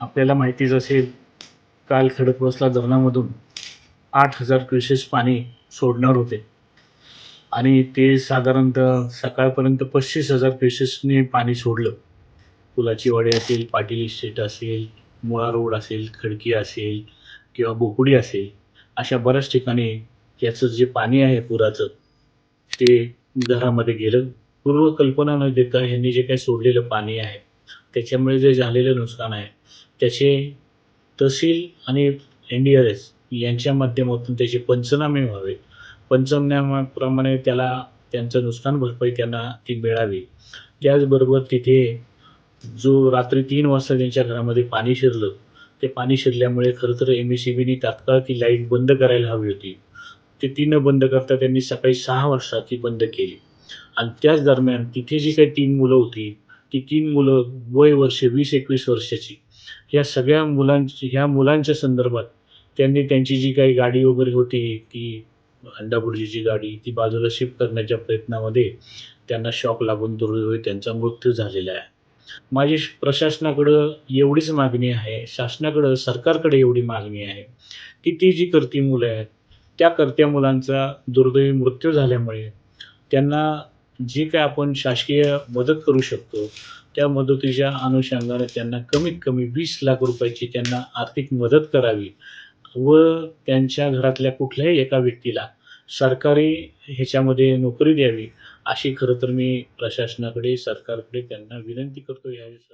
आपल्याला माहितीच असेल काल खडकवासला धरणामधून आठ हजार क्युसेस पाणी सोडणार होते. आणि ते साधारणतः सकाळपर्यंत पस्तीस हजार क्युसेसने पाणी सोडलं. पुलाची वाडी असेल पाटील इस्टेट असेल मुळा रोड असेल खडकी असेल किंवा बोकुडी असेल अशा बऱ्याच ठिकाणी याचं जे पाणी आहे पुराचं ते घरामध्ये गेलं. पूर्वकल्पना न देता ह्यांनी जे काही सोडलेलं पाणी आहे त्याच्यामुळे जे झालेलं नुकसान आहे त्याचे तहसील आणि एन डी आर एस यांच्या माध्यमातून त्याचे पंचनामे व्हावे. पंचनाम्याप्रमाणे त्याला त्यांचं नुकसान भरपाई त्यांना ती मिळावी. त्याचबरोबर तिथे जो रात्री तीन वाजता त्यांच्या घरामध्ये पाणी शिरलं ते पाणी शिरल्यामुळे खरं तर एम एस सी बीनी तात्काळ ती लाइट बंद करायला हवी होती. ते ती न बंद करता त्यांनी सकाळी सहा वाजता ती बंद केली. आणि त्याच दरम्यान तिथे जी काही तीन मुलं होती ती तीन मुलं वय वर्षे वीस एकवीस वर्षाची. या सगळ्या मुलांची ह्या मुलांच्या संदर्भात त्यांनी त्यांची जी काही गाडी वगैरे होती ती अंडाभुर्जीची गाडी ती बाजूला शिफ्ट करण्याच्या प्रयत्नामध्ये त्यांना शॉक लागून दुर्दैवी त्यांचा मृत्यू झालेला आहे. माझी श- प्रशासनाकडं एवढीच मागणी आहे शासनाकडं सरकारकडे एवढी मागणी आहे की ती जी करती मुलं आहेत त्या करत्या मुलांचा दुर्दैवी मृत्यू झाल्यामुळे त्यांना जी काय आपण शासकीय मदत करू शकतो त्या मदतीच्या अनुषंगाने त्यांना कमीत कमी वीस लाख रुपयाची त्यांना आर्थिक मदत करावी व त्यांच्या घरातल्या कुठल्याही एका व्यक्तीला सरकारी ह्याच्यामध्ये नोकरी द्यावी अशी खरं तर मी प्रशासनाकडे सरकारकडे त्यांना विनंती करतो. यावेळी